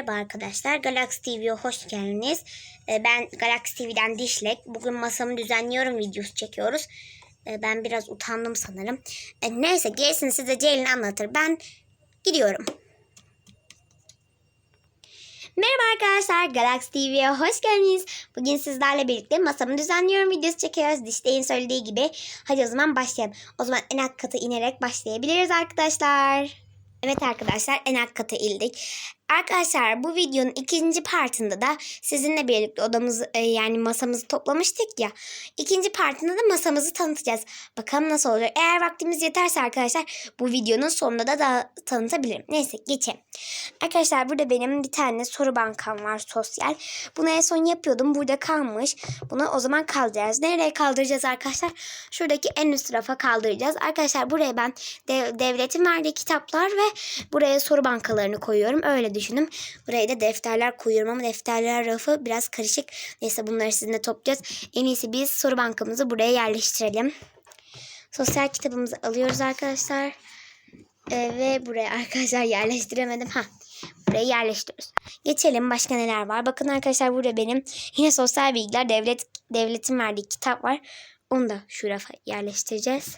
Merhaba arkadaşlar, Galaxy TV'ye hoş geldiniz. Ee, Ben Galaxy TV'den Dişlek. Bugün masamı düzenliyorum videosu çekiyoruz. Ee, Ben biraz utandım sanırım. Ee, Neyse gerisini size Ceylin anlatır. Ben gidiyorum. Merhaba arkadaşlar, Galaxy TV'ye hoş geldiniz. Bugün sizlerle birlikte masamı düzenliyorum videosu çekiyoruz. Dişleyin söylediği gibi. Hadi o zaman başlayalım. O zaman en alt kata inerek başlayabiliriz arkadaşlar. Evet arkadaşlar en alt kata indik. Arkadaşlar bu videonun ikinci partında da sizinle birlikte odamızı e, yani masamızı toplamıştık ya. İkinci partında da masamızı tanıtacağız. Bakalım nasıl olur. Eğer vaktimiz yeterse arkadaşlar bu videonun sonunda da, da tanıtabilirim. Neyse geçelim. Arkadaşlar burada benim bir tane soru bankam var sosyal. Bunu en son yapıyordum. Burada kalmış. Bunu o zaman kaldıracağız. Nereye kaldıracağız arkadaşlar? Şuradaki en üst rafa kaldıracağız. Arkadaşlar buraya ben dev- devletin verdiği kitaplar ve buraya soru bankalarını koyuyorum. Öyle düşündüm. Buraya da defterler koyuyorum ama defterler rafı biraz karışık. Neyse bunları sizinle toplayacağız. En iyisi biz soru bankamızı buraya yerleştirelim. Sosyal kitabımızı alıyoruz arkadaşlar. Ee, ve buraya arkadaşlar yerleştiremedim. Ha, buraya yerleştiriyoruz. Geçelim başka neler var. Bakın arkadaşlar burada benim yine sosyal bilgiler devlet devletin verdiği kitap var. Onu da şu rafa yerleştireceğiz.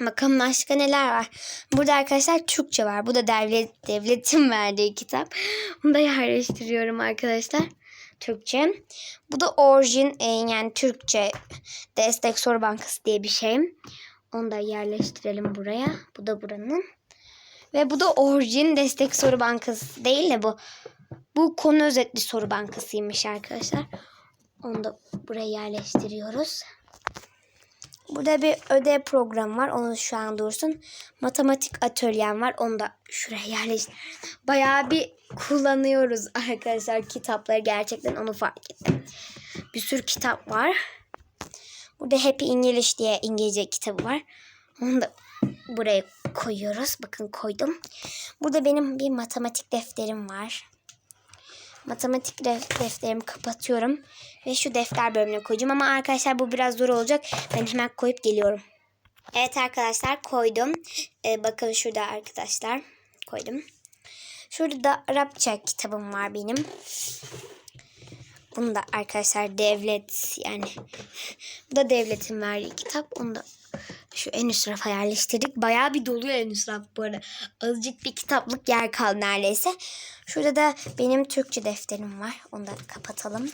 Bakalım başka neler var. Burada arkadaşlar Türkçe var. Bu da devlet devletin verdiği kitap. Bunu da yerleştiriyorum arkadaşlar. Türkçe. Bu da orijin e, yani Türkçe destek soru bankası diye bir şey. Onu da yerleştirelim buraya. Bu da buranın. Ve bu da orijin destek soru bankası değil de bu. Bu konu özetli soru bankasıymış arkadaşlar. Onu da buraya yerleştiriyoruz. Burada bir ödev programı var. Onu şu an dursun. Matematik atölyem var. Onu da şuraya yerleştir. Bayağı bir kullanıyoruz arkadaşlar kitapları. Gerçekten onu fark ettim. Bir sürü kitap var. Burada Happy English diye İngilizce kitabı var. Onu da buraya koyuyoruz. Bakın koydum. Burada benim bir matematik defterim var. Matematik def- defterimi kapatıyorum. Ve şu defter bölümüne koyacağım. Ama arkadaşlar bu biraz zor olacak. Ben hemen koyup geliyorum. Evet arkadaşlar koydum. Ee, bakın şurada arkadaşlar koydum. Şurada da Arapça kitabım var benim. Bunu da arkadaşlar devlet yani bu da devletin verdiği kitap. Onu da şu en üst rafa yerleştirdik. Bayağı bir doluyor en üst raf bu arada. Azıcık bir kitaplık yer kaldı neredeyse. Şurada da benim Türkçe defterim var. Onu da kapatalım.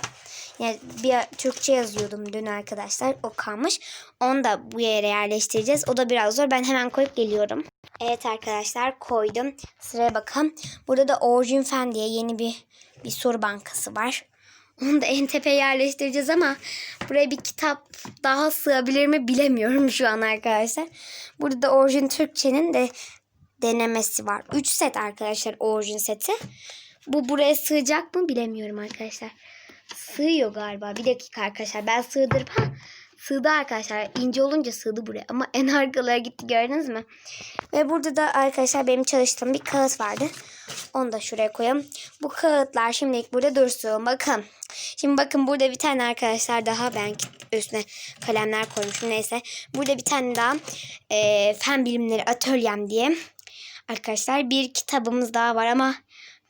Yani bir Türkçe yazıyordum dün arkadaşlar. O kalmış. Onu da bu yere yerleştireceğiz. O da biraz zor. Ben hemen koyup geliyorum. Evet arkadaşlar koydum. Sıraya bakalım. Burada da Orijin Fen diye yeni bir bir soru bankası var. Onu da en tepeye yerleştireceğiz ama buraya bir kitap daha sığabilir mi bilemiyorum şu an arkadaşlar. Burada da orijin Türkçenin de denemesi var. 3 set arkadaşlar orijin seti. Bu buraya sığacak mı bilemiyorum arkadaşlar. Sığıyor galiba. Bir dakika arkadaşlar ben sığdırıp ha sığdı arkadaşlar. İnce olunca sığdı buraya ama en arkalara gitti gördünüz mü? Ve burada da arkadaşlar benim çalıştığım bir kağıt vardı. Onu da şuraya koyalım. Bu kağıtlar şimdilik burada dursun. Bakın. Şimdi bakın burada bir tane arkadaşlar daha ben üstüne kalemler koymuşum. Neyse. Burada bir tane daha e, fen bilimleri atölyem diye. Arkadaşlar bir kitabımız daha var ama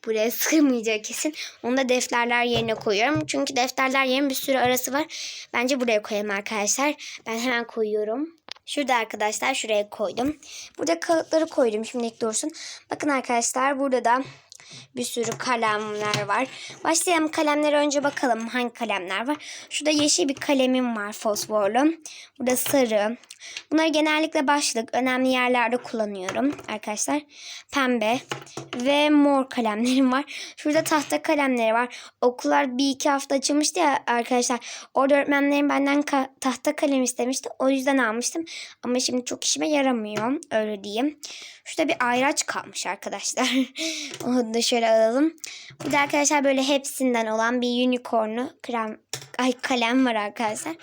buraya sığmayacak kesin. Onu da defterler yerine koyuyorum. Çünkü defterler yerine bir sürü arası var. Bence buraya koyalım arkadaşlar. Ben hemen koyuyorum. Şurada arkadaşlar şuraya koydum. Burada kağıtları koydum şimdilik dursun. Bakın arkadaşlar burada da bir sürü kalemler var. Başlayalım kalemlere önce bakalım hangi kalemler var. Şurada yeşil bir kalemim var fosforlu. Burada sarı. Bunları genellikle başlık önemli yerlerde kullanıyorum arkadaşlar. Pembe ve mor kalemlerim var. Şurada tahta kalemleri var. Okullar bir iki hafta açılmıştı ya arkadaşlar. Orada öğretmenlerim benden ka- tahta kalem istemişti. O yüzden almıştım. Ama şimdi çok işime yaramıyor. Öyle diyeyim. Şurada bir ayraç kalmış arkadaşlar. Onu da şöyle alalım. Burada arkadaşlar böyle hepsinden olan bir unicornlu krem, ay kalem var arkadaşlar.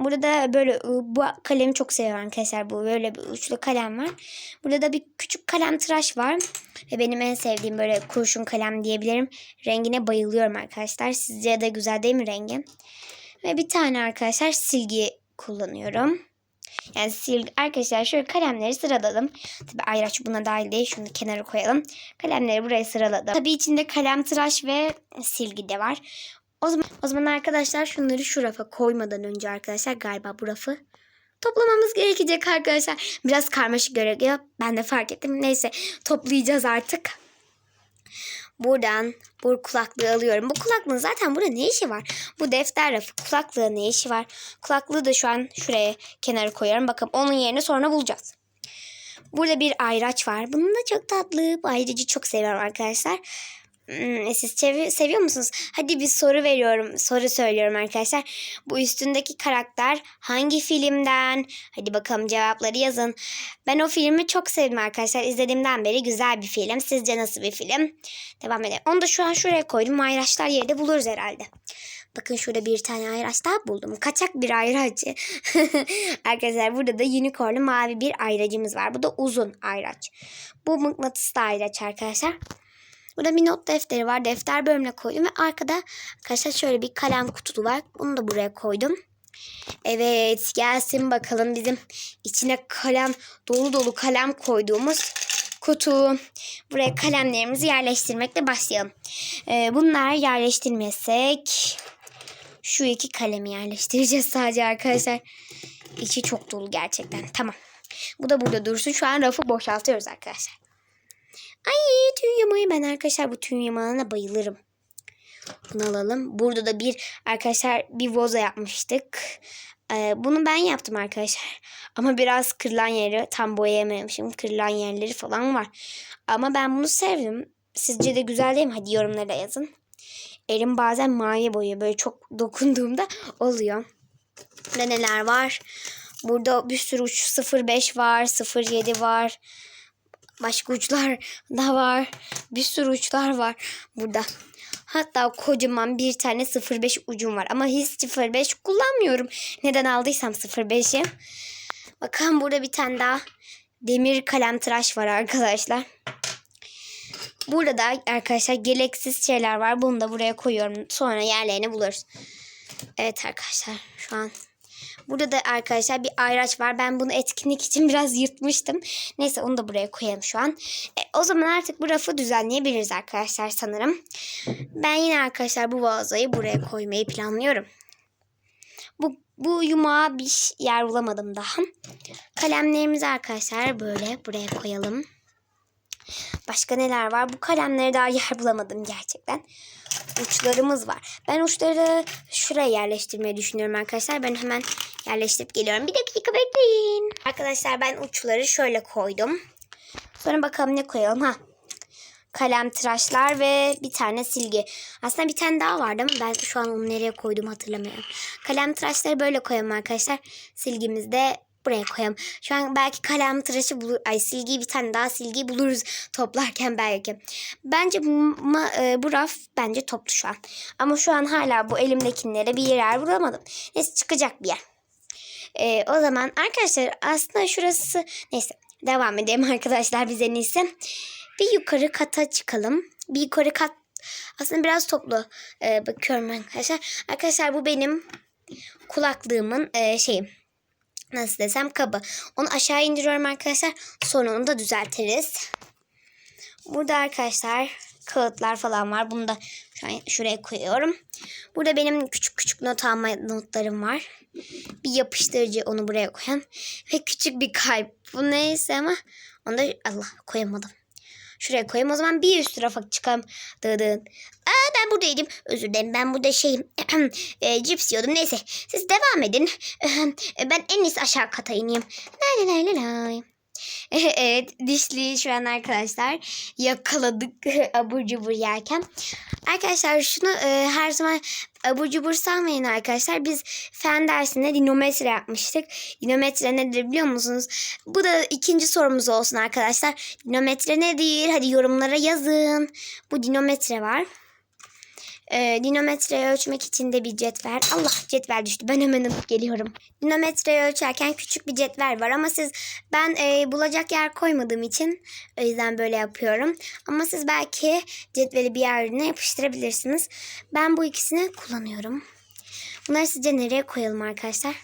Burada da böyle ıı, bu kalemi çok seviyorum arkadaşlar. Bu böyle bir uçlu kalem var. Burada da bir küçük kalem tıraş var. Ve benim en sevdiğim böyle kurşun kalem diyebilirim. Rengine bayılıyorum arkadaşlar. Sizce de güzel değil mi rengi? Ve bir tane arkadaşlar silgi kullanıyorum. Yani silgi. Arkadaşlar şöyle kalemleri sıraladım. Tabi ayraç buna dahil değil. Şunu kenara koyalım. Kalemleri buraya sıraladım. Tabi içinde kalem tıraş ve silgi de var. O zaman, o zaman arkadaşlar şunları şu rafa koymadan önce arkadaşlar galiba bu rafı toplamamız gerekecek arkadaşlar. Biraz karmaşık görünüyor. Ben de fark ettim. Neyse toplayacağız artık. Buradan bu kulaklığı alıyorum. Bu kulaklığın zaten burada ne işi var? Bu defter rafı kulaklığı ne işi var? Kulaklığı da şu an şuraya kenara koyuyorum. Bakın onun yerini sonra bulacağız. Burada bir ayraç var. Bunun da çok tatlı. Bu ayracı çok seviyorum arkadaşlar. Hmm, siz sevi- seviyor musunuz? Hadi bir soru veriyorum. Soru söylüyorum arkadaşlar. Bu üstündeki karakter hangi filmden? Hadi bakalım cevapları yazın. Ben o filmi çok sevdim arkadaşlar. İzlediğimden beri güzel bir film. Sizce nasıl bir film? Devam edelim. Onu da şu an şuraya koydum. Ayraçlar yerde buluruz herhalde. Bakın şurada bir tane ayraç daha buldum. Kaçak bir ayraç. Arkadaşlar burada da unicornlu mavi bir ayracımız var. Bu da uzun ayraç. Bu mıknatıslı ayraç arkadaşlar. Burada bir not defteri var. Defter bölümüne koydum ve arkada arkadaşlar şöyle bir kalem kutusu var. Bunu da buraya koydum. Evet gelsin bakalım bizim içine kalem dolu dolu kalem koyduğumuz kutu. Buraya kalemlerimizi yerleştirmekle başlayalım. Ee, bunlar yerleştirmesek şu iki kalemi yerleştireceğiz sadece arkadaşlar. İçi çok dolu gerçekten. Tamam. Bu da burada dursun. Şu an rafı boşaltıyoruz arkadaşlar. Ay tüy yamağı ben arkadaşlar bu tüy yamağına bayılırım. Bunu alalım. Burada da bir arkadaşlar bir voza yapmıştık. Ee, bunu ben yaptım arkadaşlar. Ama biraz kırılan yeri tam boyayamamışım. Kırılan yerleri falan var. Ama ben bunu sevdim. Sizce de güzel değil mi? Hadi yorumlara yazın. Elim bazen mavi boyuyor. Böyle çok dokunduğumda oluyor. Burada neler var? Burada bir sürü uç 05 var. 07 var. Başka uçlar da var. Bir sürü uçlar var burada. Hatta kocaman bir tane 05 ucum var. Ama hiç 05 kullanmıyorum. Neden aldıysam 05'i. Bakın burada bir tane daha demir kalem tıraş var arkadaşlar. Burada da arkadaşlar gereksiz şeyler var. Bunu da buraya koyuyorum. Sonra yerlerini buluruz. Evet arkadaşlar şu an Burada da arkadaşlar bir ayraç var. Ben bunu etkinlik için biraz yırtmıştım. Neyse onu da buraya koyalım şu an. E, o zaman artık bu rafı düzenleyebiliriz arkadaşlar sanırım. Ben yine arkadaşlar bu vazoyu buraya koymayı planlıyorum. Bu, bu yumağa bir yer bulamadım daha. Kalemlerimizi arkadaşlar böyle buraya koyalım. Başka neler var? Bu kalemlere daha yer bulamadım gerçekten. Uçlarımız var. Ben uçları şuraya yerleştirmeyi düşünüyorum arkadaşlar. Ben hemen yerleştirip geliyorum. Bir dakika bekleyin. Arkadaşlar ben uçları şöyle koydum. Sonra bakalım ne koyalım. Ha. Kalem tıraşlar ve bir tane silgi. Aslında bir tane daha vardı ama ben şu an onu nereye koydum hatırlamıyorum. Kalem tıraşları böyle koyalım arkadaşlar. Silgimizi de buraya koyalım. Şu an belki kalem tıraşı bulur. Ay silgiyi bir tane daha silgiyi buluruz toplarken belki. Bence bu, ma- e, bu raf bence toplu şu an. Ama şu an hala bu elimdekilere bir yer bulamadım. Neyse çıkacak bir yer. E, o zaman arkadaşlar aslında şurası neyse devam edelim arkadaşlar biz en iyisi. Bir yukarı kata çıkalım. Bir yukarı kat aslında biraz toplu e, bakıyorum arkadaşlar. Arkadaşlar bu benim kulaklığımın e, şeyi nasıl desem kabı. Onu aşağı indiriyorum arkadaşlar. Sonra onu da düzeltiriz. Burada arkadaşlar kağıtlar falan var. Bunu da şu an şuraya koyuyorum. Burada benim küçük küçük not alma notlarım var. Bir yapıştırıcı onu buraya koyan. Ve küçük bir kalp. Bu neyse ama onu da Allah koyamadım. Şuraya koyayım. O zaman bir üst tarafa çıkalım. Dıdın. Aa ben buradaydım. Özür dilerim. Ben burada şeyim. e, cips yiyordum. Neyse. Siz devam edin. E, ben en iyisi aşağı kata ineyim. Lay lay lay lay. evet dişli şu an arkadaşlar yakaladık abur cubur yerken. Arkadaşlar şunu e, her zaman abur cubur sanmayın arkadaşlar. Biz fen dersinde dinometre yapmıştık. Dinometre nedir biliyor musunuz? Bu da ikinci sorumuz olsun arkadaşlar. Dinometre nedir? Hadi yorumlara yazın. Bu dinometre var. E, dinometreyi ölçmek için de bir cetvel. Allah cetvel düştü. Ben hemen alıp geliyorum. Dinometreyi ölçerken küçük bir cetvel var ama siz ben e, bulacak yer koymadığım için o yüzden böyle yapıyorum. Ama siz belki cetveli bir yerine yapıştırabilirsiniz. Ben bu ikisini kullanıyorum. Bunları sizce nereye koyalım arkadaşlar?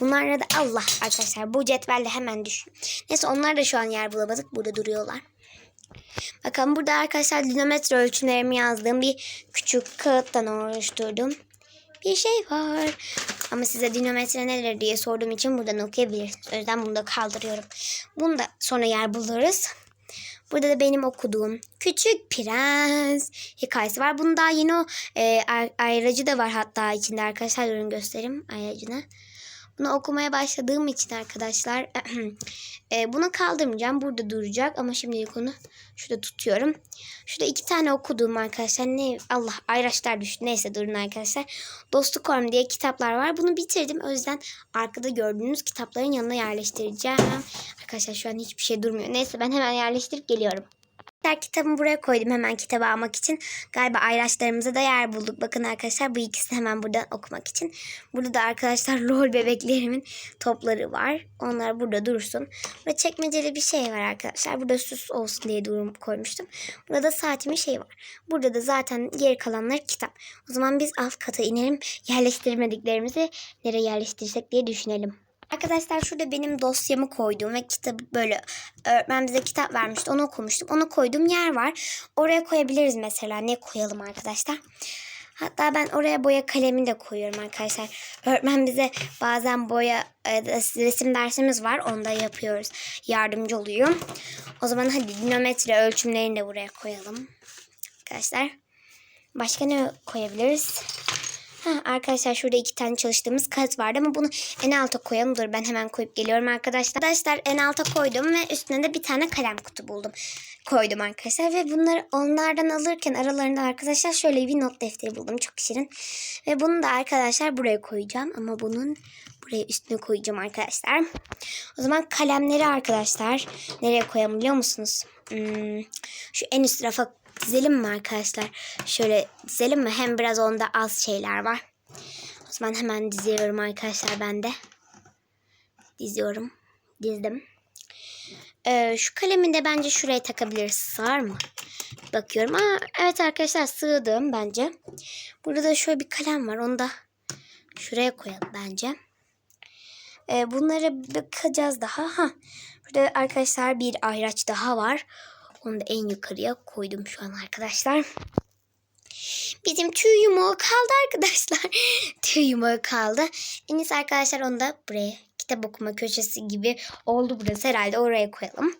Bunlar da Allah arkadaşlar bu cetvelle hemen düşün. Neyse onlar da şu an yer bulamadık. Burada duruyorlar. Bakın burada arkadaşlar dinometre ölçümlerimi yazdığım bir küçük kağıttan oluşturdum. Bir şey var. Ama size dinometre nedir diye sorduğum için buradan okuyabilirsiniz. O yüzden bunu da kaldırıyorum. Bunu da sonra yer buluruz. Burada da benim okuduğum Küçük Prens hikayesi var. Bunun daha yeni o e, ay- ayracı da var hatta içinde arkadaşlar. Durun göstereyim ayracını. Bunu okumaya başladığım için arkadaşlar e, bunu kaldırmayacağım. Burada duracak ama şimdilik onu şurada tutuyorum. Şurada iki tane okuduğum arkadaşlar. Ne Allah ayraçlar düştü. Neyse durun arkadaşlar. Dostluk Orm diye kitaplar var. Bunu bitirdim. O yüzden arkada gördüğünüz kitapların yanına yerleştireceğim. Arkadaşlar şu an hiçbir şey durmuyor. Neyse ben hemen yerleştirip geliyorum. Arkadaşlar kitabımı buraya koydum hemen kitabı almak için. Galiba ayraçlarımıza da yer bulduk. Bakın arkadaşlar bu ikisi hemen buradan okumak için. Burada da arkadaşlar lol bebeklerimin topları var. Onlar burada dursun. Burada çekmeceli bir şey var arkadaşlar. Burada süs olsun diye durum koymuştum. Burada saatimin şey var. Burada da zaten geri kalanlar kitap. O zaman biz alt kata inelim. Yerleştirmediklerimizi nereye yerleştirsek diye düşünelim. Arkadaşlar şurada benim dosyamı koyduğum ve kitabı böyle öğretmen bize kitap vermişti. Onu okumuştum. Onu koyduğum yer var. Oraya koyabiliriz mesela. Ne koyalım arkadaşlar? Hatta ben oraya boya kalemi de koyuyorum arkadaşlar. Öğretmen bize bazen boya e, resim dersimiz var. Onda yapıyoruz. Yardımcı oluyor. O zaman hadi dinometre ölçümlerini de buraya koyalım. Arkadaşlar. Başka ne koyabiliriz? Arkadaşlar şurada iki tane çalıştığımız kağıt vardı ama bunu en alta koyalım. Dur ben hemen koyup geliyorum arkadaşlar. Arkadaşlar en alta koydum ve üstüne de bir tane kalem kutu buldum. Koydum arkadaşlar ve bunları onlardan alırken aralarında arkadaşlar şöyle bir not defteri buldum. Çok şirin. Ve bunu da arkadaşlar buraya koyacağım ama bunun buraya üstüne koyacağım arkadaşlar. O zaman kalemleri arkadaşlar nereye koyalım biliyor musunuz? Hmm, şu en üst rafa dizelim mi arkadaşlar? Şöyle dizelim mi? Hem biraz onda az şeyler var. O zaman hemen diziyorum arkadaşlar ben de. Diziyorum. Dizdim. Ee, şu kalemi de bence şuraya takabiliriz. Sığar mı? Bakıyorum. Aa, evet arkadaşlar sığdım bence. Burada da şöyle bir kalem var. Onu da şuraya koyalım bence. Ee, bunlara bakacağız daha. Ha. Burada arkadaşlar bir ayraç daha var. Onu da en yukarıya koydum şu an arkadaşlar. Bizim tüy yumağı kaldı arkadaşlar. tüy yumağı kaldı. En iyisi arkadaşlar onu da buraya kitap okuma köşesi gibi oldu burası. Herhalde oraya koyalım.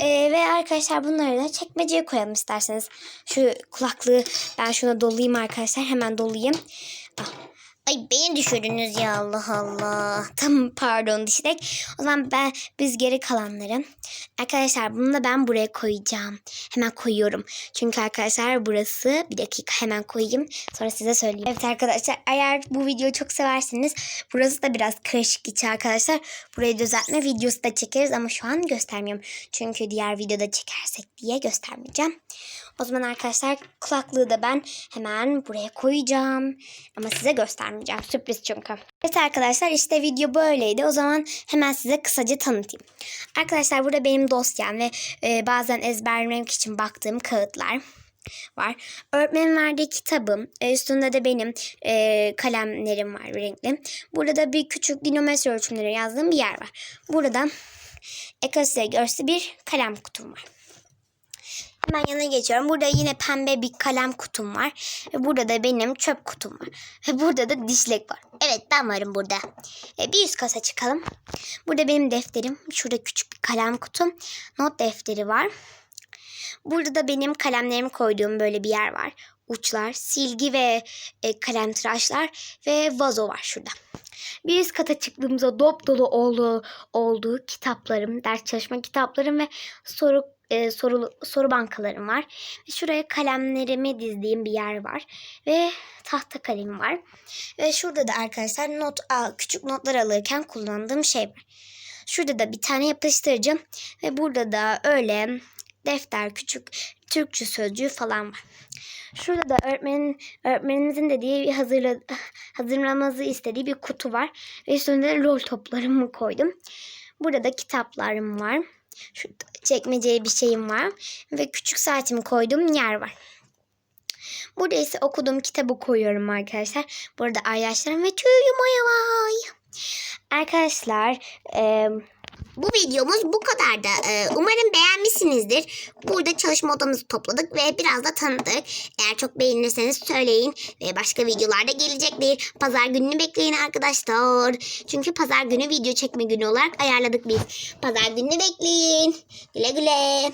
Ee, ve arkadaşlar bunları da çekmeceye koyalım isterseniz. Şu kulaklığı ben şuna dolayayım arkadaşlar. Hemen dolayayım. Ah. Ay beni düşürdünüz ya Allah Allah. Tam pardon dişlek. O zaman ben biz geri kalanları. Arkadaşlar bunu da ben buraya koyacağım. Hemen koyuyorum. Çünkü arkadaşlar burası bir dakika hemen koyayım. Sonra size söyleyeyim. Evet arkadaşlar eğer bu videoyu çok severseniz burası da biraz karışık içi arkadaşlar. Burayı düzeltme videosu da çekeriz ama şu an göstermiyorum. Çünkü diğer videoda çekersek diye göstermeyeceğim. O zaman arkadaşlar kulaklığı da ben hemen buraya koyacağım. Ama size göstermeyeceğim. Sürpriz çünkü. Evet arkadaşlar işte video böyleydi. O zaman hemen size kısaca tanıtayım. Arkadaşlar burada benim dosyam ve e, bazen ezberlemek için baktığım kağıtlar var. Öğretmenin verdiği kitabım. E, üstünde de benim e, kalemlerim var renkli. Burada da bir küçük dinometre ölçümleri yazdığım bir yer var. Burada ekosistem görsü bir kalem kutum var. Hemen yana geçiyorum. Burada yine pembe bir kalem kutum var. Burada da benim çöp kutum var. Burada da dişlek var. Evet ben varım burada. E, bir üst kata çıkalım. Burada benim defterim. Şurada küçük bir kalem kutum. Not defteri var. Burada da benim kalemlerimi koyduğum böyle bir yer var. Uçlar, silgi ve e, kalem tıraşlar ve vazo var şurada. Bir üst kata çıktığımızda dop dolu olduğu, olduğu kitaplarım, ders çalışma kitaplarım ve soru e, soru soru bankalarım var. Ve şuraya kalemlerimi dizdiğim bir yer var. Ve tahta kalem var. Ve şurada da arkadaşlar not küçük notlar alırken kullandığım şey var. Şurada da bir tane yapıştırıcı ve burada da öyle defter, küçük Türkçe sözcüğü falan var. Şurada da öğretmenin öğretmeninizin dediği hazırla, hazırlamanızı istediği bir kutu var. Ve üstünde de lol toplarımı koydum. Burada da kitaplarım var. Şu çekmeceye bir şeyim var. Ve küçük saatimi koyduğum yer var. Burada ise okuduğum kitabı koyuyorum arkadaşlar. Burada ayyaşlarım ve tüy yumaya var. Arkadaşlar e, Bu videomuz bu kadardı. Ee, umarım beğenmişsinizdir. Burada çalışma odamızı topladık ve biraz da tanıdık. Eğer çok beğenirseniz söyleyin. Ve başka videolarda gelecektir. Pazar gününü bekleyin arkadaşlar. Çünkü pazar günü video çekme günü olarak ayarladık biz. Pazar gününü bekleyin. Güle güle.